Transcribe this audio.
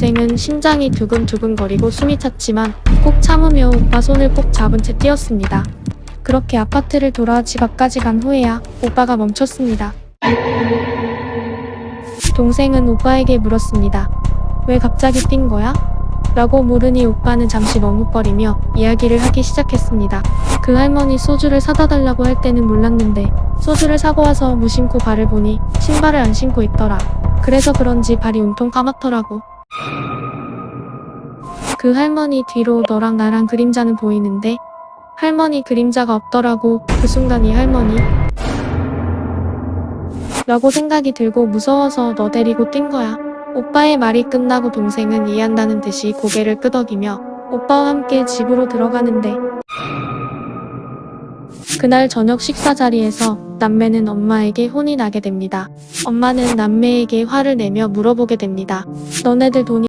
동생은 심장이 두근두근거리고 숨이 찼지만 꼭 참으며 오빠 손을 꼭 잡은 채 뛰었습니다. 그렇게 아파트를 돌아 집 앞까지 간 후에야 오빠가 멈췄습니다. 동생은 오빠에게 물었습니다. 왜 갑자기 뛴 거야? 라고 물으니 오빠는 잠시 머뭇거리며 이야기를 하기 시작했습니다. 그 할머니 소주를 사다 달라고 할 때는 몰랐는데 소주를 사고 와서 무심코 발을 보니 신발을 안 신고 있더라. 그래서 그런지 발이 온통 까맣더라고. 그 할머니 뒤로 너랑 나랑 그림자는 보이는데 할머니 그림자가 없더라고. 그 순간 이 할머니 라고 생각이 들고 무서워서 너 데리고 뛴 거야. 오빠의 말이 끝나고 동생은 이해한다는 듯이 고개를 끄덕이며 오빠와 함께 집으로 들어가는데 그날 저녁 식사 자리에서 남매는 엄마에게 혼이 나게 됩니다. 엄마는 남매에게 화를 내며 물어보게 됩니다. 너네들 돈이